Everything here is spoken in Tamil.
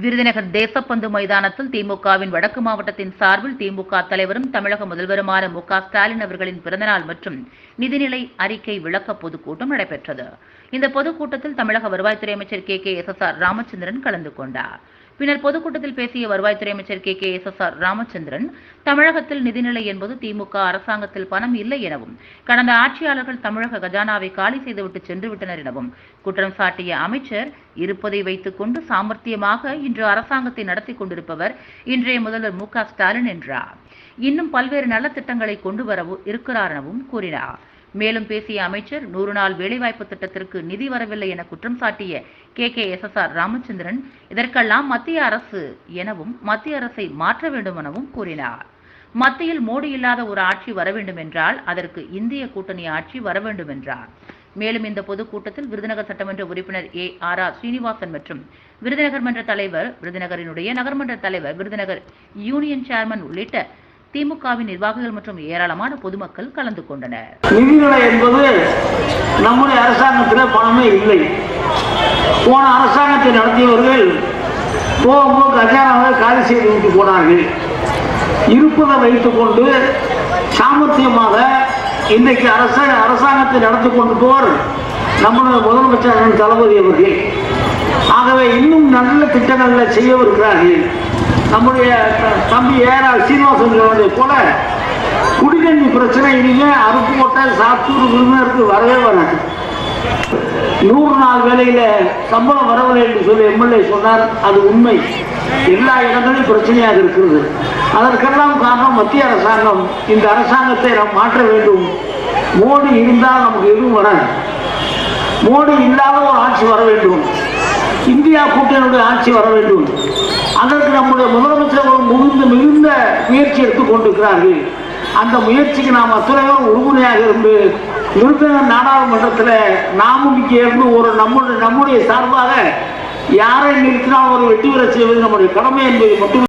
விருதுநகர் தேசப்பந்து மைதானத்தில் திமுகவின் வடக்கு மாவட்டத்தின் சார்பில் திமுக தலைவரும் தமிழக முதல்வருமான மு ஸ்டாலின் அவர்களின் பிறந்தநாள் மற்றும் நிதிநிலை அறிக்கை விளக்க பொதுக்கூட்டம் நடைபெற்றது. இந்த பொதுக்கூட்டத்தில் தமிழக வருவாய்த்துறை அமைச்சர் K K S S R Ramachandran கலந்து கொண்டார். பின்னர் பொதுக்கூட்டத்தில் பேசிய வருவாய்த்துறை அமைச்சர் K. K. S. S. R. Ramachandran தமிழகத்தில் நிதிநிலை என்பது திமுக அரசாங்கத்தில் பணம் இல்லை எனவும் கடந்த ஆட்சியாளர்கள் தமிழக கஜானாவை காலி செய்துவிட்டு சென்று விட்டனர் எனவும் குற்றம் சாட்டிய அமைச்சர் இருப்பதை வைத்துக் கொண்டு சாமர்த்தியமாக இன்று அரசாங்கத்தை நடத்தி கொண்டிருப்பவர் இன்றைய முதல்வர் மு க ஸ்டாலின் என்றார். இன்னும் பல்வேறு நலத்திட்டங்களை கொண்டு வரவும் இருக்கிறார் எனவும் கூறினார். மேலும் பேசிய அமைச்சர் நூறு நாள் வேலைவாய்ப்பு திட்டத்திற்கு நிதி வரவில்லை என குற்றம் சாட்டிய K. K. S. S. R. Ramachandran இதற்கெல்லாம் மத்திய அரசு எனவும் மத்திய அரசை மாற்ற வேண்டும் எனவும் கூறினார். மத்தியில் மோடி இல்லாத ஒரு ஆட்சி வர வேண்டும் என்றால் அதற்கு இந்திய கூட்டணி ஆட்சி வர வேண்டும் என்றார் மேலும் இந்த பொதுக்கூட்டத்தில் விருதுநகர் சட்டமன்ற உறுப்பினர் ஏ. ஆர். ஆர். ஸ்ரீனிவாசன் மற்றும் விருதுநகர் மன்ற தலைவர் விருதுநகரினுடைய நகர்மன்ற தலைவர் விருதுநகர் யூனியன் சேர்மன் உள்ளிட்ட திமுகவின் நிர்வாகிகள் மற்றும் ஏராளமான பொதுமக்கள் கலந்து கொண்டனர். நிதிநிலை என்பது நம்முடைய அரசாங்கத்தில் பணமே இல்லை. போன அரசாங்கத்தை நடத்தியவர்கள் போக கஜானாவை காலி செய்து விட்டு போனார்கள். இருப்பதை வைத்துக்கொண்டு சாமர்த்தியமாக இன்றைக்கு அரச அரசாங்கத்தை நடத்தி கொண்டு போர் நம்முடைய முதலமைச்சர் தளபதி அவர்கள். ஆகவே இன்னும் நல்ல திட்டங்களில் செய்யவிருக்கிறார்கள். நம்முடைய த- தம்பி ஏரா சீனிவாசன் சொன்னதை போல குடிநீர் பிரச்சனை இனிமே அருப்புக்கோட்டை சாத்தூர் விருந்தினருக்கு வரவே வராது. நூறு நாள் வேலையில சம்பளம் வரவில்லை என்று சொல்லி எம்எல்ஏ சொன்னார். அது உண்மை. எல்லா இடங்களிலும் பிரச்சனையாக இருக்கிறது. அதற்கெல்லாம் காரணம் மத்திய அரசாங்கம். இந்த அரசாங்கத்தை நாம் மாற்ற வேண்டும். மோடி இருந்தால் நமக்கு எதுவும் வராது. மோடி இல்லாத ஒரு ஆட்சி வர வேண்டும். இந்தியா கூட்டணியுடைய ஆட்சி வர வேண்டும். அதற்கு நம்முடைய முதலமைச்சர் ஒரு மிகுந்த மிகுந்த முயற்சி எடுத்துக் கொண்டிருக்கிறார்கள். அந்த முயற்சிக்கு நாம் அத்துறையோர் உறுதுணையாக இருந்து விருதுநகர் நாடாளுமன்றத்தில் நாமும் இங்கே இருந்து ஒரு நம்முடைய நம்முடைய சார்பாக யாரை நிறுத்தினால் ஒரு வெற்றி பெற செய்வது நம்முடைய கடமை என்பதை மட்டும்